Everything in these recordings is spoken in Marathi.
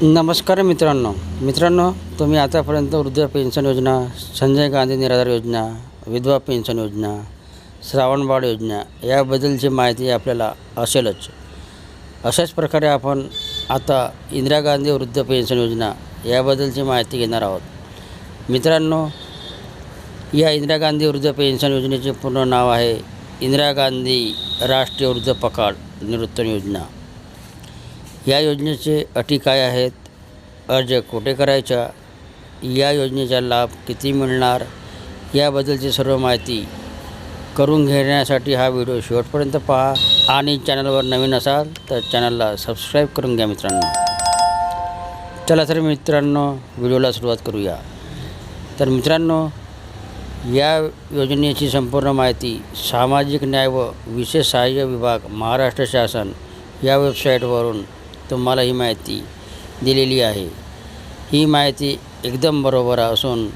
नमस्कार मित्रांनो. मित्रांनो तुम्ही आतापर्यंत वृद्ध पेन्शन योजना संजय गांधी निराधार योजना विधवा पेन्शन योजना श्रावणबाळ योजना याबद्दलची माहिती आपल्याला असेलच. अशाच प्रकारे आपण आता इंदिरा गांधी वृद्ध पेन्शन योजना याबद्दलची माहिती घेणार आहोत. मित्रांनो या इंदिरा गांधी वृद्ध पेन्शन योजनेचे पूर्ण नाव आहे इंदिरा गांधी राष्ट्रीय वृद्ध पकाड निवृत्तन योजना. या योजनेचे अटी काय आहेत? अर्ज कुठे करायचा? या योजनेचा लाभ किती मिळणार? याबद्दलची सर्व माहिती करून घेण्यासाठी हा व्हिडिओ शेवटपर्यंत पहा आणि चॅनलवर नवीन असाल तर चॅनलला सबस्क्राईब करून घ्या मित्रांनो. चला तर मित्रांनो व्हिडिओला सुरुवात करूया. तर मित्रांनो या योजनेची संपूर्ण माहिती सामाजिक न्याय व विशेष सहाय्य विभाग महाराष्ट्र शासन या वेबसाईटवरून तुम्हाला ही माहिती दिलेली आहे. ही माहिती एकदम बरोबर असून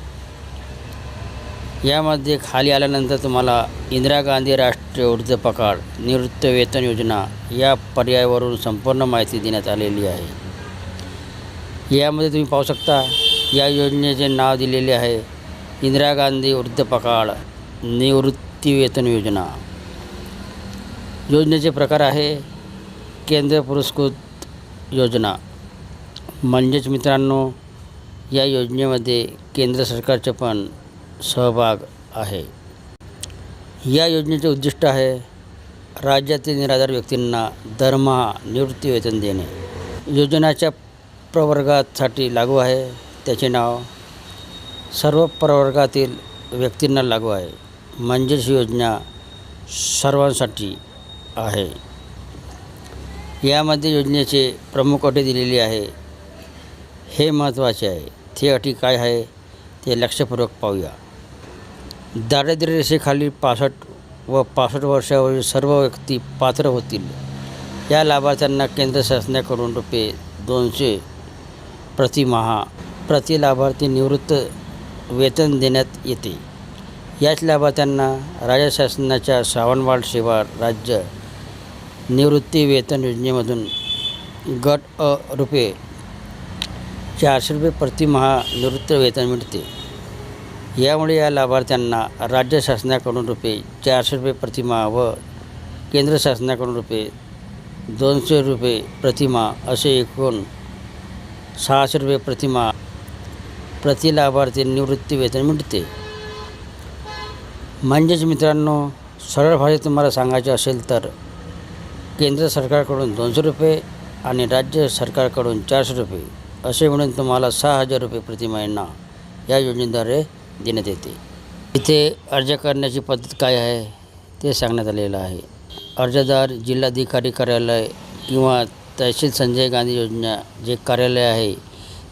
यामध्ये खाली आल्यानंतर तुम्हाला इंदिरा गांधी राष्ट्रीय वृद्ध पकाड निवृत्त वेतन योजना या पर्यायावरून संपूर्ण माहिती देण्यात आलेली आहे. यामध्ये तुम्ही पाहू शकता या योजनेचे नाव दिलेले आहे इंदिरा गांधी वृद्ध पकाड योजना. योजनेचे प्रकार आहे केंद्र पुरस्कृत योजना. म्हणजेच मित्रांनो या योजनेमध्ये केंद्र सरकारचे पण सहभाग आहे. या योजनेचे उद्दिष्ट आहे राज्यातील निराधार व्यक्तींना दरमहा निवृत्ती वेतन देणे. योजनाच्या प्रवर्गासाठी लागू आहे त्याचे नाव सर्व प्रवर्गातील व्यक्तींना लागू आहे. म्हणजेच योजना सर्वांसाठी आहे. यामध्ये योजनेचे प्रमुख अटी दिलेली आहे. हे महत्त्वाचे आहे. ते अटी काय आहे ते लक्षपूर्वक पाहूया. दारिद्र्य रेषेखाली पासष्ट व पासष्ट वर्षावरील सर्व व्यक्ती पात्र होतील. या लाभार्थ्यांना केंद्र शासनाकडून रुपये दोनशे प्रतिमहा प्रति लाभार्थी निवृत्त वेतन देण्यात येते. याच लाभार्थ्यांना राज्य शासनाच्या श्रावणबाळ सेवा राज्य निवृत्ती वेतन योजनेमधून गट अ रुपये चारशे रुपये प्रतिमहा निवृत्त वेतन मिळते. यामुळे या लाभार्थ्यांना राज्य शासनाकडून रुपये चारशे रुपये प्रतिमा व केंद्र शासनाकडून रुपये दोनशे रुपये प्रतिमा असे एकूण सहाशे रुपये प्रतिमा प्रति लाभार्थी निवृत्ती वेतन मिळते. म्हणजेच मित्रांनो सरळ भाषेत तुम्हाला सांगायचे असेल तर केंद्र सरकारकडून दोनशे रुपये आणि राज्य सरकारकडून चारशे रुपये असे म्हणून तुम्हाला सहा हजार रुपये प्रति महिना या योजनेद्वारे देण्यात येते. इथे अर्ज करण्याची पद्धत काय आहे ते सांगण्यात आलेलं आहे. अर्जदार जिल्हाधिकारी कार्यालय किंवा तहसील संजय गांधी योजना जे कार्यालय आहे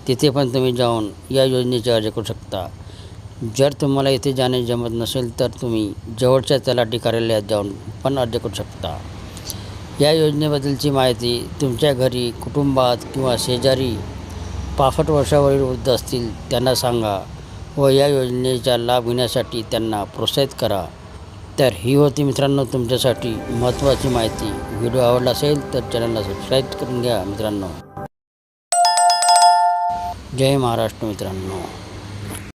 तिथे पण तुम्ही जाऊन या योजनेचे अर्ज करू शकता. जर तुम्हाला इथे जाणे जमत नसेल तर तुम्ही जवळच्या तलाठी कार्यालयात जाऊन पण अर्ज करू शकता. या योजनेबद्दलची माहिती तुमच्या घरी कुटुंबात किंवा शेजारी पासष्ट वर्षावरील वृद्ध असतील त्यांना सांगा व या योजनेचा लाभ घेण्यासाठी त्यांना प्रोत्साहित करा. तर ही होती मित्रांनो तुमच्यासाठी महत्त्वाची माहिती. व्हिडिओ आवडला असेल तर चॅनलला सबस्क्राईब करून घ्या मित्रांनो. जय महाराष्ट्र मित्रांनो.